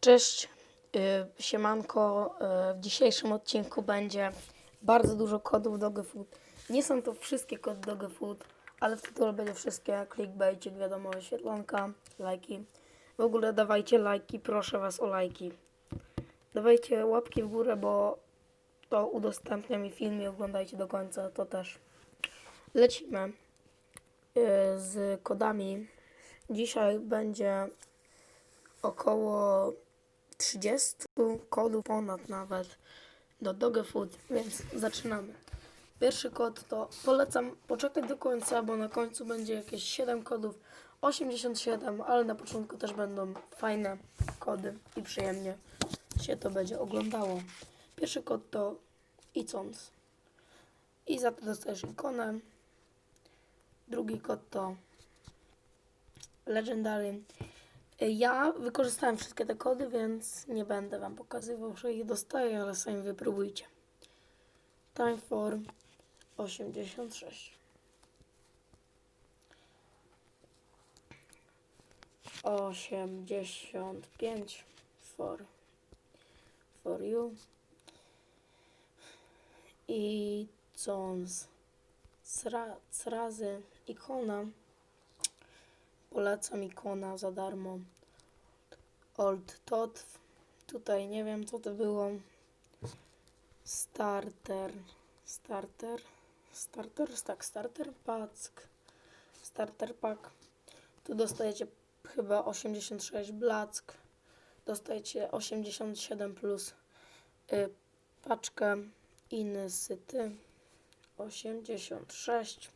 Cześć, y, siemanko. Y, W dzisiejszym odcinku będzie bardzo dużo kodów DogeFood. Nie są to wszystkie kody DogeFood, ale w tytule będzie wszystkie. Clickbaitik, wiadomo, wyświetlanka, lajki. W ogóle dawajcie lajki, proszę Was o lajki. Dawajcie łapki w górę, bo to udostępnia mi film i oglądajcie do końca, to też. Lecimy y, z kodami. Dzisiaj będzie około 30 kodów, ponad nawet, do Dogefood, więc zaczynamy. Pierwszy kod to polecam poczekać do końca, bo na końcu będzie jakieś 7 kodów, 87, ale na początku też będą fajne kody i przyjemnie się to będzie oglądało. Pierwszy kod to Icons i za to dostajesz ikonę. Drugi kod to Legendary. Ja wykorzystałem wszystkie te kody, więc nie będę Wam pokazywał, że ich dostaję, ale sami wypróbujcie. Time for 86. 85 for for you i cons Sra, srazy ikona Polecam ikona za darmo. Old Tot. Tutaj nie wiem co to było. Starter. Starter. Starter? Tak, starter pack. Starter pack. Tu dostajecie chyba 86 black. Dostajecie 87 plus y, paczkę Inesyty 86.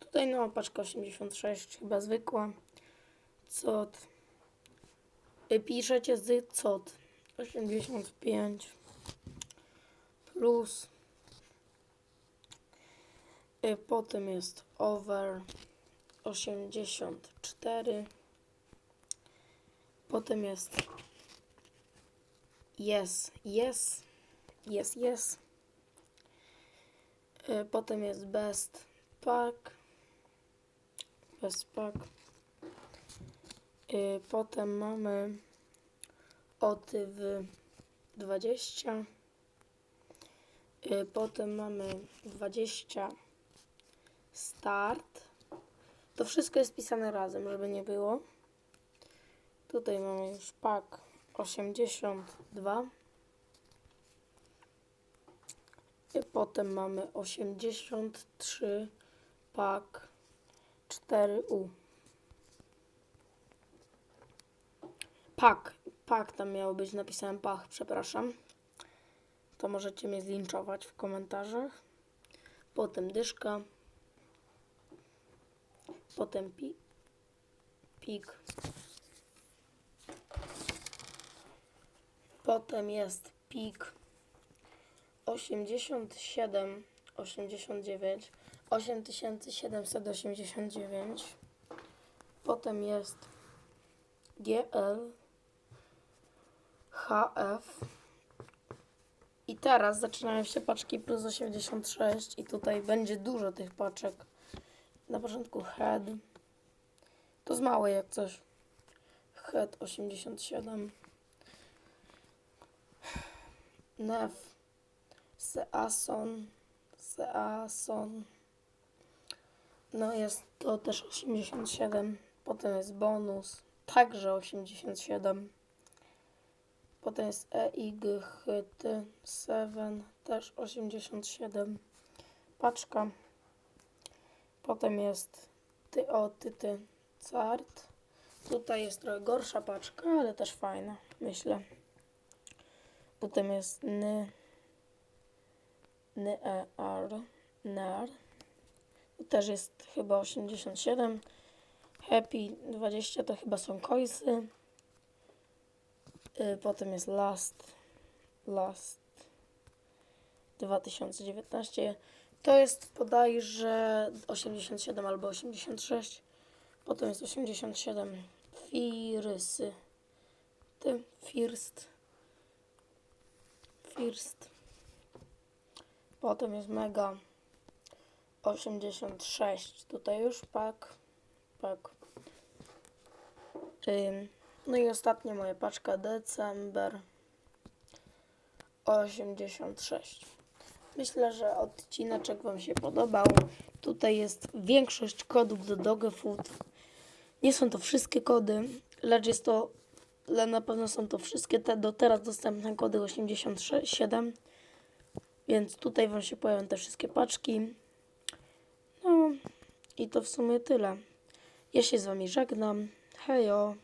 Tutaj no, paczka 86, chyba zwykła. Cot. Piszecie z cot. 85 plus. Y, Potem jest over 84. Potem jest yes, yes, yes, yes. Y, Potem jest best pack. Best pack. Y, Potem mamy otyw 20. Y, Potem mamy 20 start. To wszystko jest pisane razem, żeby nie było. Tutaj mamy już pak 82. I potem mamy 83 pak 4U. Pak, pak tam miało być, napisałem pach, przepraszam. To możecie mnie zlinczować w komentarzach. Potem dyszka. Potem pi, pik. Potem jest pik 87, 89, 8789. Potem jest GL, HF. I teraz zaczynają się paczki plus 86 i tutaj będzie dużo tych paczek. Na początku head. To z małe jak coś. Head 87. Nef. Season. Season. No jest to też 87. Potem jest bonus. Także 87. Potem jest EIG HT 7. Też 87. Paczka. Potem jest ty o ty ty cart. Tutaj jest trochę gorsza paczka, ale też fajna, myślę. Potem jest ny ny e r nar. Tu też jest chyba 87. Happy 20 to chyba są koisy. Y, Potem jest last last 2019. To jest bodajże 87 albo 86. Potem jest 87 Firysy. Ty, First. First. Potem jest Mega 86. Tutaj już pak. Pak. Ym, No i ostatnia moja paczka December 86. Myślę, że odcineczek Wam się podobał. Tutaj jest większość kodów do Dogefood. Nie są to wszystkie kody, lecz jest to, ale na pewno są to wszystkie te do teraz dostępne kody 87. Więc tutaj Wam się pojawią te wszystkie paczki. No i to w sumie tyle. Ja się z Wami żegnam. Hejo.